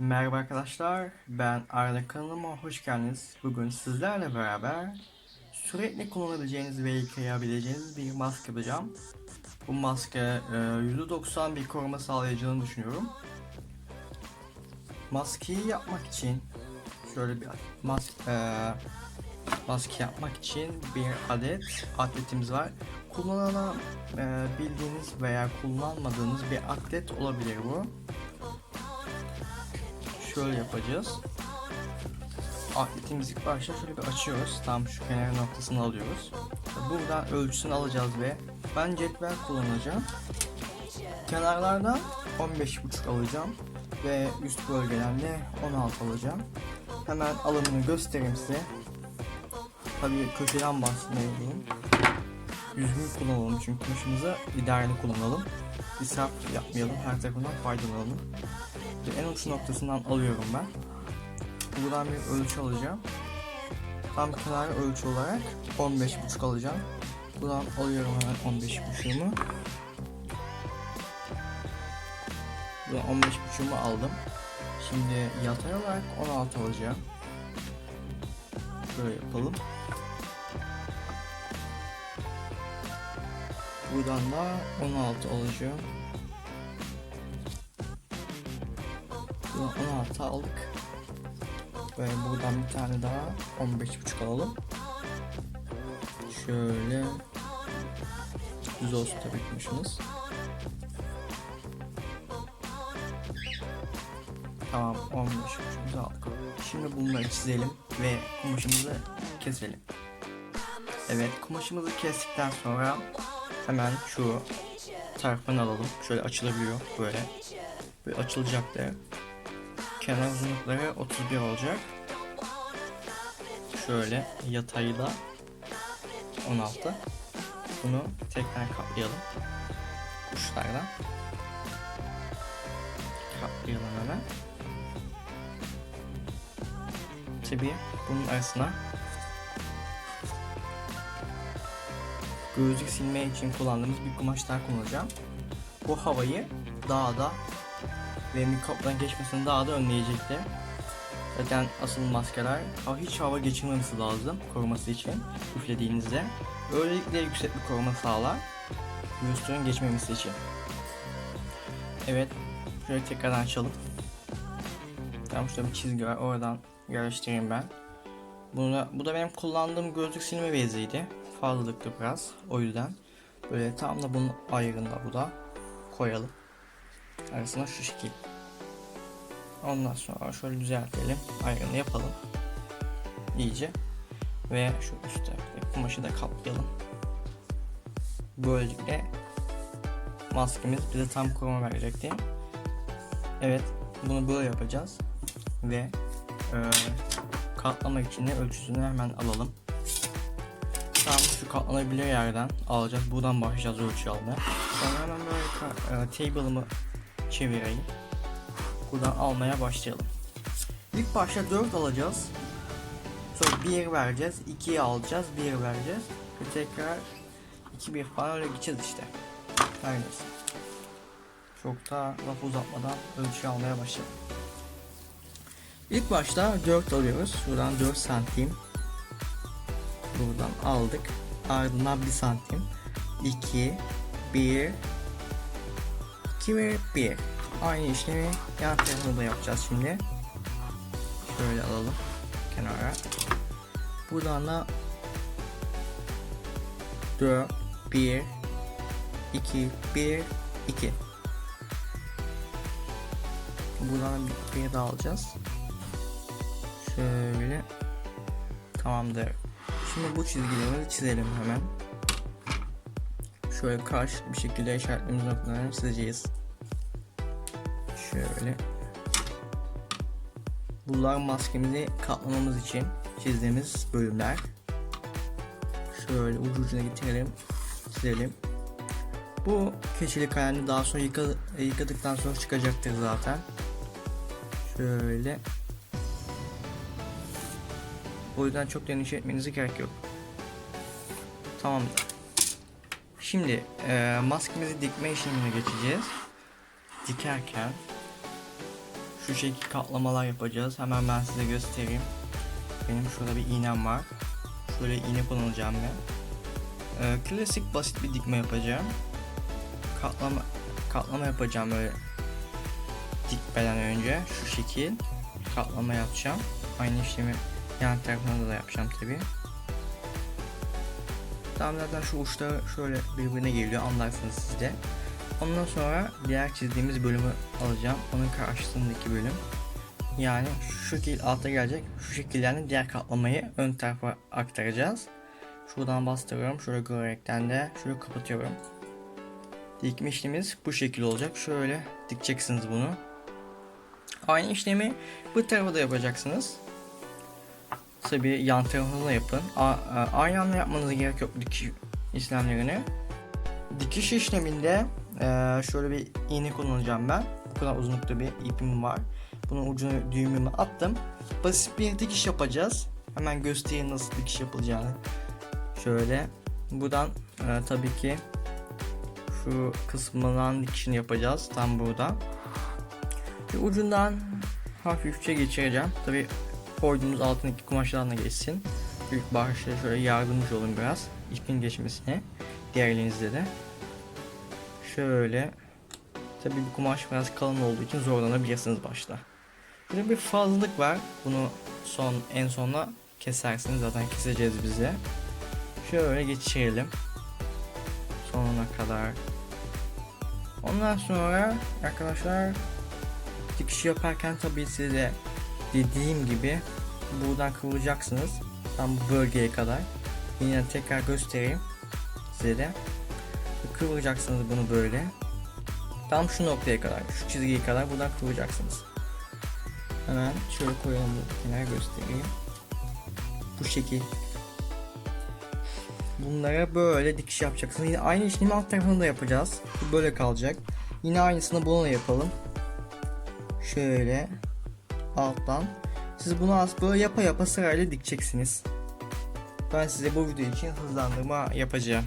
Merhaba arkadaşlar, ben Arda kanalıma hoş geldiniz. Bugün sizlerle beraber sürekli kullanabileceğiniz ve yıkayabileceğiniz bir maske yapacağım. Bu maske e, %90 bir koruma sağlayacağını düşünüyorum. Maskeyi yapmak için şöyle bir mas e, maske yapmak için bir adet atletimiz var. Kullanan e, bildiğiniz veya kullanmadığınız bir atlet olabilir bu şöyle yapacağız. Atletimizi ilk başta şöyle bir açıyoruz. Tam şu kenar noktasını alıyoruz. Buradan ölçüsünü alacağız ve ben cetvel kullanacağım. Kenarlardan 15.5 alacağım ve üst bölgeden de 16 alacağım. Hemen alımını göstereyim size. Tabii köşeden bahsetmeliyim. Düzgün kullanalım çünkü kumaşımızı idareli kullanalım. İsraf yapmayalım, her tarafından faydalanalım. En uç noktasından alıyorum ben. Buradan bir ölçü alacağım. Tam kenar ölçü olarak 15.5 alacağım. Buradan alıyorum hemen 15.5'ümü. Buradan 15.5'ümü aldım. Şimdi yatay olarak 16 alacağım. Şöyle yapalım. Buradan da 16 alacağım. Buradan 16 aldık. Ve buradan bir tane daha 15.5 alalım. Şöyle düz olsun tabii kumaşımız. Tamam 15.5'umuzu aldık. Şimdi bunları çizelim ve kumaşımızı keselim. Evet kumaşımızı kestikten sonra hemen şu tarafını alalım. Şöyle açılabiliyor böyle. Böyle açılacaktır kenar uzunlukları 31 olacak. Şöyle yatayla 16. Bunu tekrar kaplayalım. Uçlardan. Kaplayalım hemen. Tabii bunun arasına gözlük silme için kullandığımız bir kumaş daha kullanacağım. Bu havayı dağda ve mikropların geçmesini daha da önleyecektir. Zaten asıl maskeler hiç hava geçirmemesi lazım koruması için üflediğinizde. Böylelikle yüksek bir koruma sağlar virüslerin geçmemesi için. Evet, şöyle tekrardan açalım. Tam şurada bir çizgi var, oradan yerleştireyim ben. Bunu da, bu da benim kullandığım gözlük silme beziydi. Fazlalıktı biraz, o yüzden. Böyle tam da bunun ayarında bu da koyalım arasına şu şekil. Ondan sonra şöyle düzeltelim. Ayarını yapalım. İyice. Ve şu üstte kumaşı da kaplayalım. Böylelikle maskemiz bize tam koruma verecekti. Evet bunu böyle yapacağız. Ve e, katlamak için de ölçüsünü hemen alalım. Tam şu katlanabilir yerden alacağız. Buradan başlayacağız ölçü almaya. Sonra hemen böyle e, table'ımı çevireyim. Buradan almaya başlayalım. İlk başta 4 alacağız. Sonra 1 vereceğiz. 2'yi alacağız. 1 vereceğiz. Ve tekrar 2 1 falan öyle gideceğiz işte. Neyse. Çok da laf uzatmadan ölçü almaya başlayalım. İlk başta 4 alıyoruz. Şuradan 4 santim. Buradan aldık. Ardından 1 santim. 2 1 2 ve 1. Aynı işlemi yan tarafında da yapacağız şimdi. Şöyle alalım kenara. Buradan da 4 1 2 1 2 Buradan bir, bir daha alacağız. Şöyle tamamdır. Şimdi bu çizgileri çizelim hemen. Şöyle karşı bir şekilde işaretlediğimiz noktaları çizeceğiz. Şöyle. Bunlar maskemizi katlamamız için çizdiğimiz bölümler. Şöyle ucu ucuna getirelim. Çizelim. Bu keçeli kalemini daha sonra yıka, yıkadıktan sonra çıkacaktır zaten. Şöyle. O yüzden çok endişe etmenize gerek yok. Tamamdır. Şimdi e, maskemizi dikme işlemine geçeceğiz. Dikerken şu şekil katlamalar yapacağız. Hemen ben size göstereyim. Benim şurada bir iğnem var. Şöyle iğne kullanacağım ben. Ee, klasik basit bir dikme yapacağım. Katlama katlama yapacağım böyle dikmeden önce şu şekil katlama yapacağım. Aynı işlemi yan tarafına da yapacağım tabi. Tam zaten şu uçları şöyle birbirine geliyor anlarsınız siz de. Ondan sonra diğer çizdiğimiz bölümü alacağım. Onun karşısındaki bölüm. Yani şu şekil alta gelecek. Şu şekillerden diğer katlamayı ön tarafa aktaracağız. Şuradan bastırıyorum. Şöyle görerekten de şöyle kapatıyorum. Dikme bu şekil olacak. Şöyle dikeceksiniz bunu. Aynı işlemi bu tarafa da yapacaksınız. Tabi yan tarafını da yapın. Aynı anda yapmanıza gerek yok dikiş işlemlerini. Dikiş işleminde eee, şöyle bir iğne kullanacağım ben. Bu kadar uzunlukta bir ipim var. Bunun ucunu düğümümü attım. Basit bir dikiş yapacağız. Hemen göstereyim nasıl dikiş yapılacağını. Şöyle buradan eee, tabii ki şu kısmından dikişini yapacağız tam burada. Şu ucundan hafifçe geçireceğim. Tabii koyduğumuz altındaki kumaşlarla geçsin. Büyük başta şöyle yardımcı olun biraz ipin geçmesine. Diğer elinizde de. Şöyle. Tabii bu kumaş biraz kalın olduğu için zorlanabilirsiniz başta. Burada bir fazlalık var. Bunu son en sonuna kesersiniz. Zaten keseceğiz bize. Şöyle geçirelim. Sonuna kadar. Ondan sonra arkadaşlar dikiş yaparken tabii size dediğim gibi buradan kıvıracaksınız. Tam bu bölgeye kadar. Yine tekrar göstereyim size de. Kıvıracaksınız bunu böyle. Tam şu noktaya kadar, şu çizgiye kadar buradan kıvıracaksınız. Hemen şöyle koyalım bu kenara göstereyim. Bu şekil. Bunlara böyle dikiş yapacaksınız. Yine aynı işlemi alt tarafını da yapacağız. Bu böyle kalacak. Yine aynısını bunu da yapalım. Şöyle alttan. Siz bunu az böyle yapa yapa sırayla dikeceksiniz. Ben size bu video için hızlandırma yapacağım.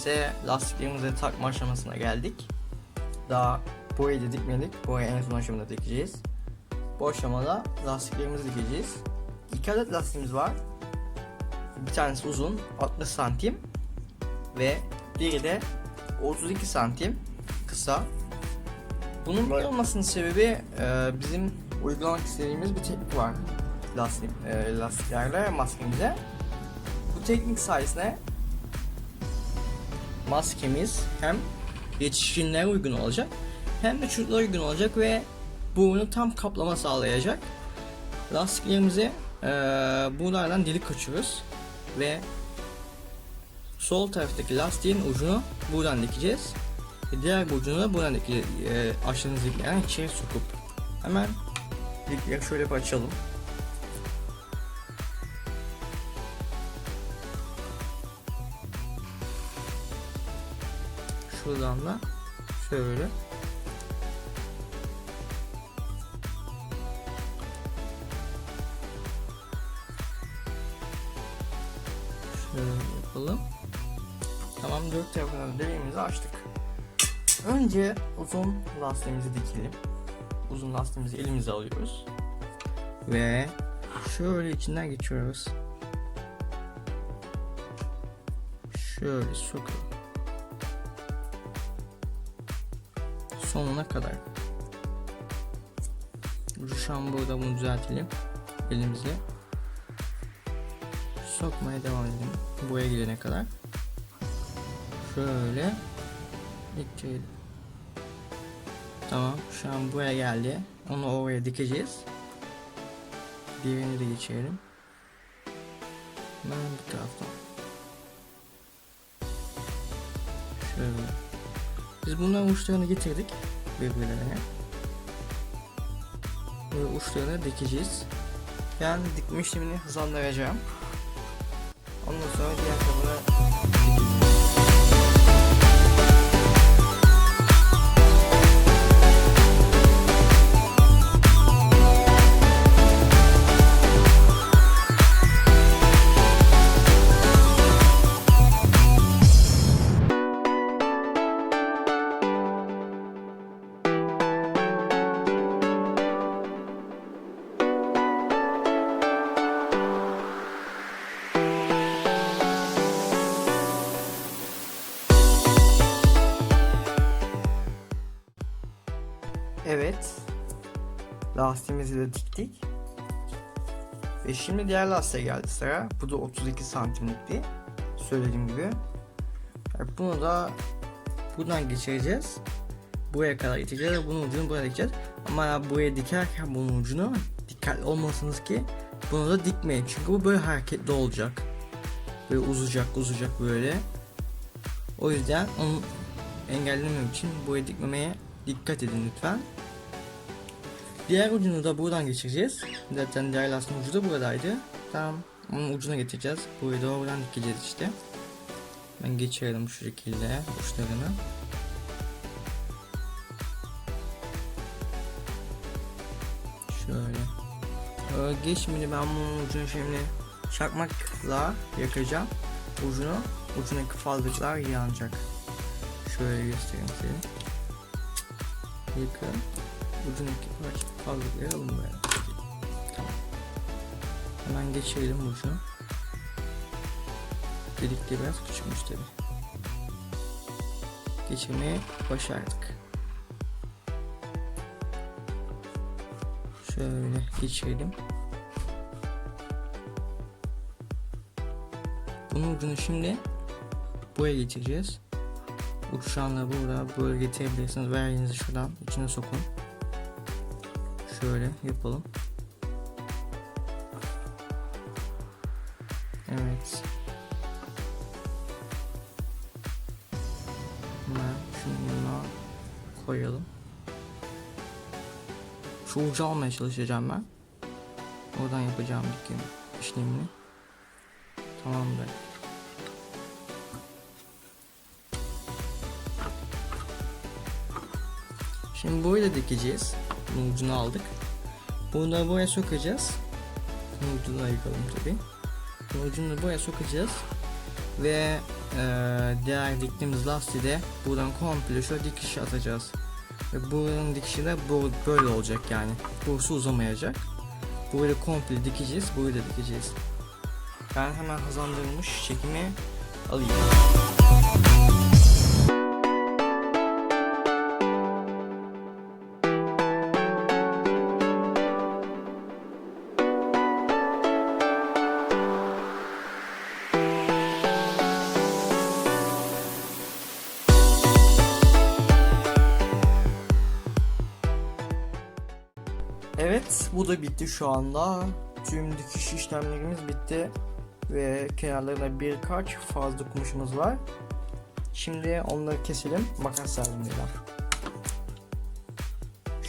İse lastiklerimizi takma aşamasına geldik. Daha boyayı da dikmedik. Boyayı en son aşamada dikeceğiz. Bu aşamada lastiklerimizi dikeceğiz. İki adet lastiğimiz var. Bir tanesi uzun 60 santim ve diğeri de 32 santim kısa. Bunun böyle olmasının sebebi e, bizim uygulamak istediğimiz bir teknik var lastik, e, lastiklerle maskemize. Bu teknik sayesinde maskemiz hem yetişkinlere uygun olacak hem de çocuklara uygun olacak ve burnu tam kaplama sağlayacak. Lastiklerimizi e, bunlardan delik açıyoruz ve sol taraftaki lastiğin ucunu buradan dikeceğiz. Diğer ucunu da buradan dikeceğiz. E, açtığımız deliklerden içeri sokup hemen delikleri şöyle bir açalım. Şuradan da şöyle Şöyle yapalım. Tamam dört tarafından deliğimizi açtık. Önce uzun lastiğimizi dikelim. uzun lastiğimizi elimize alıyoruz. Ve şöyle içinden geçiyoruz. Şöyle sokuyorum. Sonuna kadar. Şu an burada bunu düzeltelim. Elimizle. Sokmaya devam edelim. Buraya gelene kadar. Şöyle. Dikeceğiz. Tamam. Şu an buraya geldi. Onu oraya dikeceğiz. Diğerini de geçirelim. Ben bu taraftan. Şöyle. Biz bunların uçlarını getirdik birbirlerine. Ve uçlarını dikeceğiz. Ben dikme işlemini hızlandıracağım. Ondan sonra Evet. Lastiğimizi de diktik. Ve şimdi diğer lastiğe geldi sıra. Bu da 32 santimlikti. Söylediğim gibi. Bunu da buradan geçireceğiz. Buraya kadar getireceğiz ve bunun ucunu buraya dikeceğiz. Ama buraya dikerken bunun ucunu dikkatli olmalısınız ki bunu da dikmeyin. Çünkü bu böyle hareketli olacak. Böyle uzayacak uzayacak böyle. O yüzden onu engellememek için buraya dikmemeye dikkat edin lütfen. Diğer ucunu da buradan geçireceğiz. Zaten diğer lastiğin ucu da buradaydı. Tamam. Onun ucuna getireceğiz. Burayı da oradan dikeceğiz işte. Ben geçirelim şu şekilde uçlarını. Şöyle. Ee, geçmedi ben bunun ucunu şimdi çakmakla yakacağım. Ucunu. Ucundaki fazlalıklar yanacak. Şöyle göstereyim size. Yakın. Ucundaki parça fazlalıkları alın böyle. Tamam. Hemen geçirelim ucunu. Delik de biraz küçükmüş tabi. Geçirmeyi başardık. Şöyle geçirelim. Bunun ucunu şimdi buraya getireceğiz. Uçuşanları burada böyle getirebilirsiniz. Veya elinizi şuradan içine sokun. Şöyle yapalım. Evet. Hemen şunu koyalım. Şu ucu almaya çalışacağım ben. Oradan yapacağım dikim işlemini. Tamamdır. Burayı da dikeceğiz. Bunun ucunu aldık. Bunu da buraya sokacağız. Bunun ucunu ayıkalım tabi. Bunun ucunu buraya sokacağız. Ve e, diğer diktiğimiz lastiği de buradan komple şöyle dikiş atacağız. Ve buranın dikişi de bu, böyle olacak yani. Burası uzamayacak. Burayı komple dikeceğiz. Da dikeceğiz. Ben hemen hızlandırılmış çekimi alayım. Evet bu da bitti şu anda. Tüm dikiş işlemlerimiz bitti. Ve kenarlarına birkaç fazla kumuşumuz var. Şimdi onları keselim makas yardımıyla.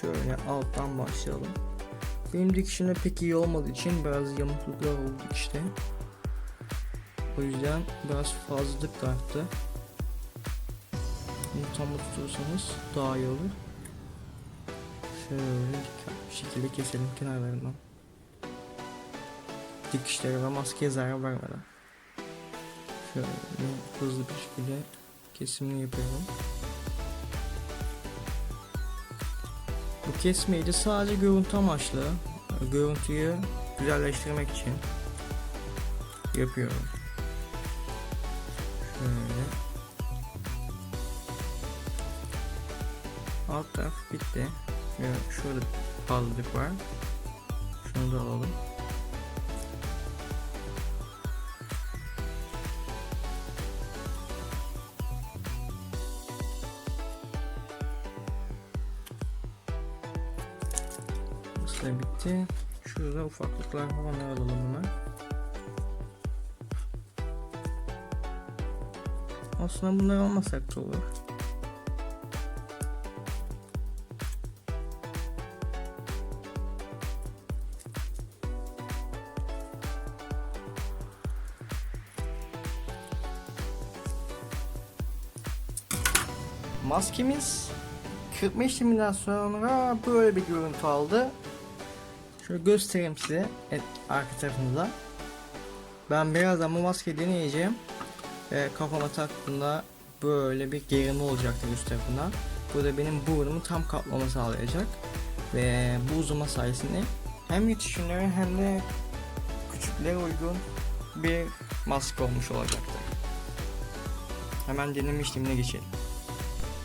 Şöyle alttan başlayalım. Benim dikişimde pek iyi olmadığı için biraz yamukluklar oldu işte. O yüzden biraz fazlalık da arttı. Bunu tam tutursanız daha iyi olur. Şöyle bir şekilde keselim kenarlarından. Dikişlere ve maskeye zarar vermeden. Şöyle hızlı bir şekilde kesimini yapıyorum. Bu kesmeyi de sadece görüntü amaçlı, görüntüyü güzelleştirmek için yapıyorum. Şöyle. Alt taraf bitti. Şöyle, şurada fazlalık var. Şunu da alalım. Burası bitti. Şurada ufaklıklar falan alalım hemen. Aslında bunları almasak da olur. Maskemiz kırpma işleminden sonra böyle bir görüntü aldı. Şöyle göstereyim size et, arka tarafında. Ben birazdan bu maskeyi deneyeceğim. Ve kafama taktığımda böyle bir gerilme olacaktır üst tarafında. Bu da benim burnumu tam kaplama sağlayacak. Ve bu uzama sayesinde hem yetişkinlere hem de küçüklere uygun bir maske olmuş olacaktır. Hemen deneme işlemine geçelim.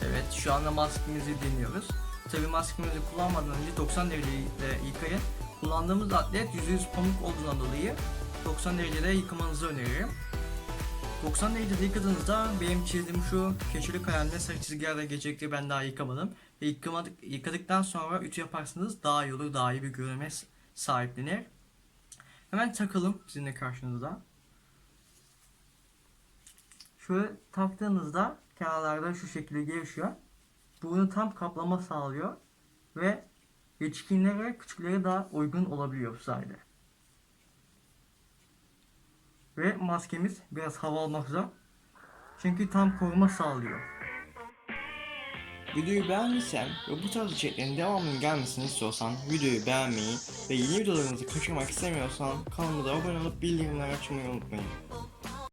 Evet şu anda maskemizi deniyoruz. Tabi maskemizi kullanmadan önce 90 dereceyle yıkayın. Kullandığımız atlet %100 pamuk olduğundan dolayı 90 derecede yıkamanızı öneririm. 90 derecede yıkadığınızda benim çizdiğim şu keçeli kalemle sarı çizgilerle geçecektir ben daha yıkamadım. Ve yıkamadık, yıkadıktan sonra ütü yaparsanız daha iyi olur, daha iyi bir görünme sahiplenir. Hemen takalım sizinle karşınızda. Şöyle taktığınızda kenarlarda şu şekilde gevşiyor. Bunu tam kaplama sağlıyor ve yetişkinlere küçüklere daha uygun olabiliyor bu sayede. Ve maskemiz biraz hava almak zor. Çünkü tam koruma sağlıyor. Videoyu beğendiysen ve bu tarz içeriklerin devamının gelmesini istiyorsan videoyu beğenmeyi ve yeni videolarımızı kaçırmak istemiyorsan kanalımıza abone olup bildirimleri açmayı unutmayın.